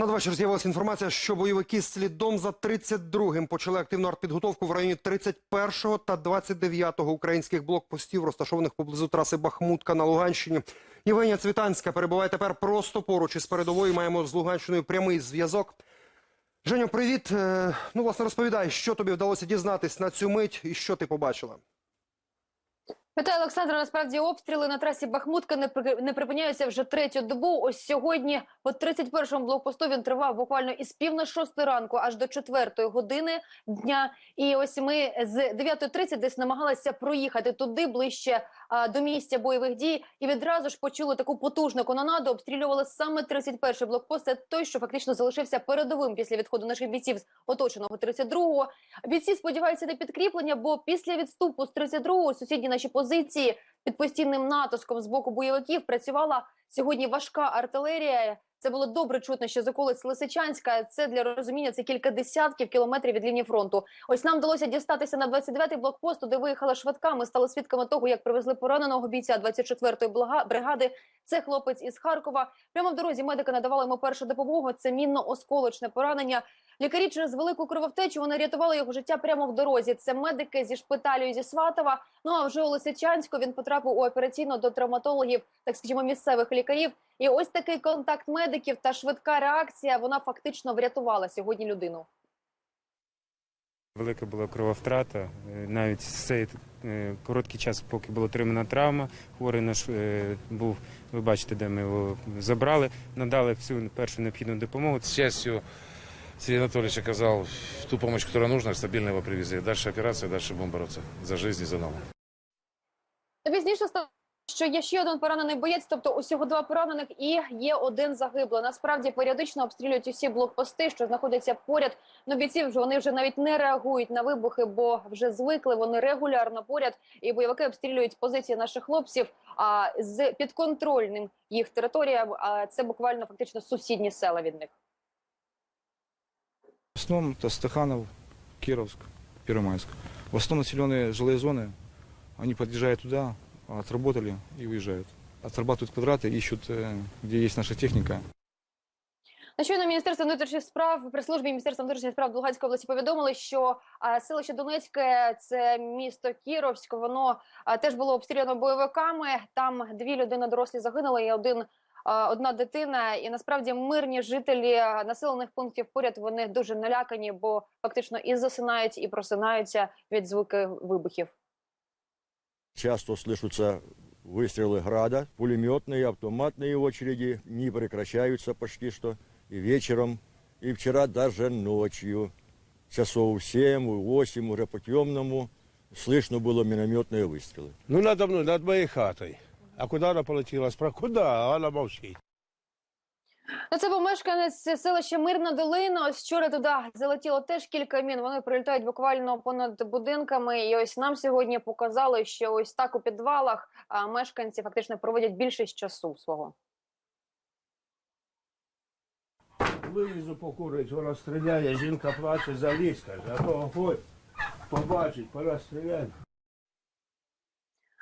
Надвечір з'явилася інформація, що бойовики слідом за 32-м почали активну артпідготовку в районі 31-го та 29-го українських блокпостів, розташованих поблизу траси Бахмутка на Луганщині. Євгенія Цвітанська перебуває тепер просто поруч із передовою. Маємо з Луганщиною прямий зв'язок. Женю, привіт. Е, Ну, власне, розповідай, що тобі вдалося дізнатись на цю мить і що ти побачила. Вітаю, Олександра. Насправді обстріли на трасі Бахмутка не не припиняються вже третю добу. Ось сьогодні, по 31-му блокпосту, він тривав буквально із пів на шостої ранку аж до четвертої години дня. І ось ми з 9.30 десь намагалися проїхати туди ближче а, до місця бойових дій, і відразу ж почули таку потужну канонаду. Обстрілювали саме 31-й блокпост. Це той, що фактично залишився передовим після відходу наших бійців з оточеного 32-го. Бійці сподіваються на підкріплення, бо після відступу з 32-го сусідні наші позиції під постійним натиском з боку бойовиків працювала сьогодні важка артилерія. Це було добре чутно, що з околиць Лисичанська. Це для розуміння це кілька десятків кілометрів від лінії фронту. Ось нам вдалося дістатися на 29-й блокпост, де виїхала швидка. Ми стали свідками того, як привезли пораненого бійця 24-ї блага- бригади. Це хлопець із Харкова. Прямо в дорозі медики надавали йому першу допомогу. Це мінно-осколочне поранення. Лікарі через велику кровотечу вони рятували його життя прямо в дорозі. Це медики зі шпиталю зі Сватова. Ну а вже у Лисичанську він потрапив у операційну до травматологів, так скажімо, місцевих лікарів. І ось такий контакт медиків та швидка реакція. Вона фактично врятувала сьогодні людину. Велика була крововтрата. Е, Навіть цей е, короткий час, поки була отримана травма, хворий наш е, був, ви бачите, де ми його забрали, надали всю першу необхідну допомогу. К счастью, Сергей Анатольевич оказал ту помощь, которая нужна, стабильно его привезли. Дальше операция, дальше будем бороться за жизнь и за новую. Пізніше стало, що є ще один поранений боєць, тобто усього два поранених, і є один загиблий. Насправді періодично обстрілюють усі блокпости, що знаходяться поряд. Ну бійці вже вони вже навіть не реагують на вибухи, бо вже звикли. Вони регулярно поряд, і бойовики обстрілюють позиції наших хлопців. А з підконтрольним їх територіям, а це буквально фактично сусідні села від них. В основном это Стаханов, Кировск, Первомайск. В основном населенные жилые зоны, они подъезжают туда, отработали и уезжают. Отрабатывают квадраты, ищут, э, где есть наша техника. На щойно Міністерство внутрішніх справ при службі Міністерства внутрішніх справ Луганської області повідомили, що а, селище Донецьке, це місто Кіровськ, воно а, теж було обстріляно бойовиками. Там дві людини дорослі загинули, і один а, одна дитина. І насправді мирні жителі а, населених пунктів поряд вони дуже налякані, бо фактично і засинають, і просинаються від звуки вибухів. Часто слышатся выстрелы града, пулеметные, автоматные очереди не прекращаются почти что и вечером, и вчера даже ночью, часов в 7, 8, уже по темному, слышно было минометные выстрелы. Ну, надо мной, над моей хатой. А куда она полетела? Спра... Куда? А она молчит. Ну, це був мешканець селища Мирна Долина. Ось вчора туди залетіло теж кілька мін. Вони прилітають буквально понад будинками. І ось нам сьогодні показали, що ось так у підвалах а, мешканці фактично проводять більшість часу свого. Вилізу покурить, вона стріляє, жінка плаче, залізь, каже, а то Господь побачить, пора стріляти.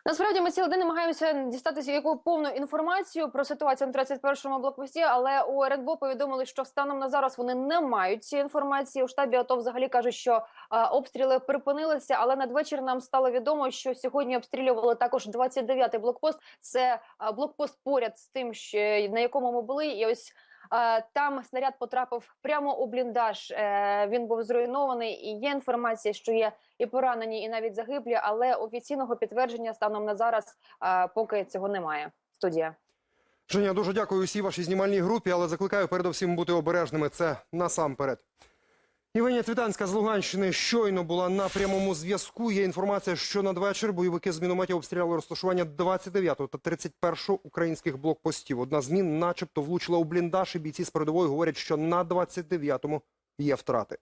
Насправді ми цілий день намагаємося дістатися яку повну інформацію про ситуацію на 31-му блокпості, але у РНБО повідомили, що станом на зараз вони не мають цієї інформації. У штабі АТО взагалі кажуть, що а, обстріли припинилися, але надвечір нам стало відомо, що сьогодні обстрілювали також 29-й блокпост. Це блокпост поряд з тим, що, на якому ми були, і ось. А, Там снаряд потрапив прямо у бліндаж. Е, Він був зруйнований. І є інформація, що є і поранені, і навіть загиблі, але офіційного підтвердження станом на зараз е, поки цього немає. Студія. Женя, дуже дякую усій вашій знімальній групі, але закликаю передовсім бути обережними. Це насамперед. Євгенія Цвітанська з Луганщини щойно була на прямому зв'язку. Є інформація, що надвечір бойовики з мінометів обстріляли розташування 29-го та 31-го українських блокпостів. Одна з мін начебто влучила у бліндаж, і бійці з передової говорять, що на 29-му є втрати.